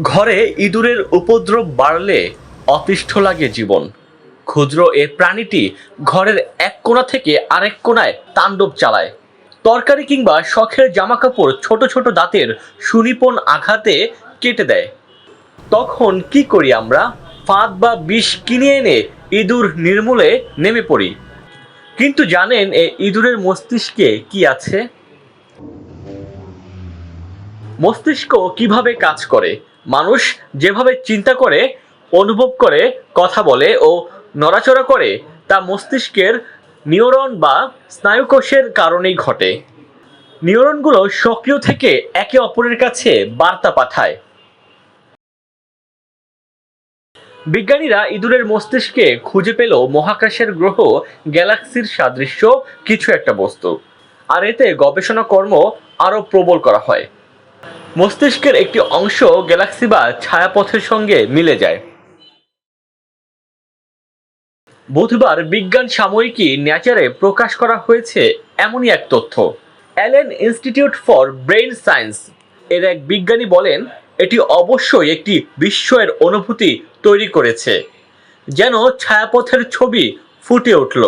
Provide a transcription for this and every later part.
ঘরে ইঁদুরের উপদ্রব বাড়লে অতিষ্ঠ লাগে জীবন। ক্ষুদ্র এ প্রাণীটি ঘরের এক কোণা থেকে আরেক কোণায় তাণ্ডব চালায়। তরকারি কিংবা শখের জামাকাপড় ছোট ছোট দাঁতের সুনিপন আঘাতে কেটে দেয়। তখন কি করি আমরা? ফাঁদ বা বিষ কিনে এনে ইঁদুর নির্মূলে নেমে পড়ি। কিন্তু জানেন এ ইঁদুরের মস্তিষ্কে কি আছে? মস্তিষ্ক কীভাবে কাজ করে? মানুষ যেভাবে চিন্তা করে, অনুভব করে, কথা বলে ও নড়াচড়া করে, তা মস্তিষ্কের নিউরন বা স্নায়ুকোষের কারণেই ঘটে। নিউরনগুলো সক্রিয় থেকে একে অপরের কাছে বার্তা পাঠায়। বিজ্ঞানীরা ইঁদুরের মস্তিষ্কে খুঁজে পেল মহাকাশের গ্রহ, গ্যালাক্সির সাদৃশ্য, কিছু একটা বস্তু। আর এতে গবেষণা কর্ম আরও প্রবল করা হয়। মস্তিষ্কের একটি অংশ গ্যালাক্সি বা ছায়াপথের সঙ্গে মিলে যায়। বুধবার বিজ্ঞান সাময়িকী ন্যাচারে প্রকাশ করা হয়েছে এমনই এক তথ্য। Allen Institute for Brain Science এর এক বিজ্ঞানী বলেন, এটি অবশ্যই একটি বিস্ময়ের অনুভূতি তৈরি করেছে, যেন ছায়াপথের ছবি ফুটে উঠল।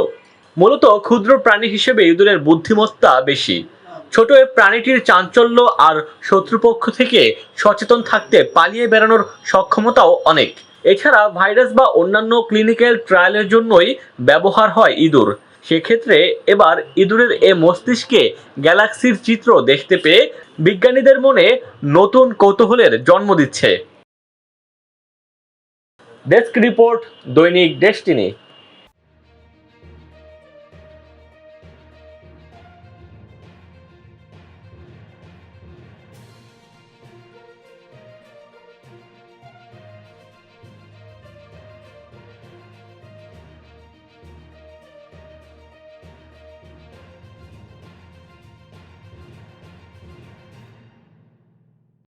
মূলত ক্ষুদ্র প্রাণী হিসেবে ইঁদুরের বুদ্ধিমত্তা বেশি। ছোট এই প্রাণীটির চাঞ্চল্য আর শত্রুপক্ষ থেকে সচেতন থাকতে পালিয়ে বেড়ানোর সক্ষমতাও অনেক। এছাড়া ভাইরাস বা অন্যান্য ক্লিনিক্যাল ট্রায়ালের জন্যই ব্যবহার হয় ইঁদুর। সেক্ষেত্রে এবার ইঁদুরের এ মস্তিষ্কে গ্যালাক্সির চিত্র দেখতে পেয়ে বিজ্ঞানীদের মনে নতুন কৌতূহলের জন্ম দিচ্ছে। Desk report Dainik Destiny.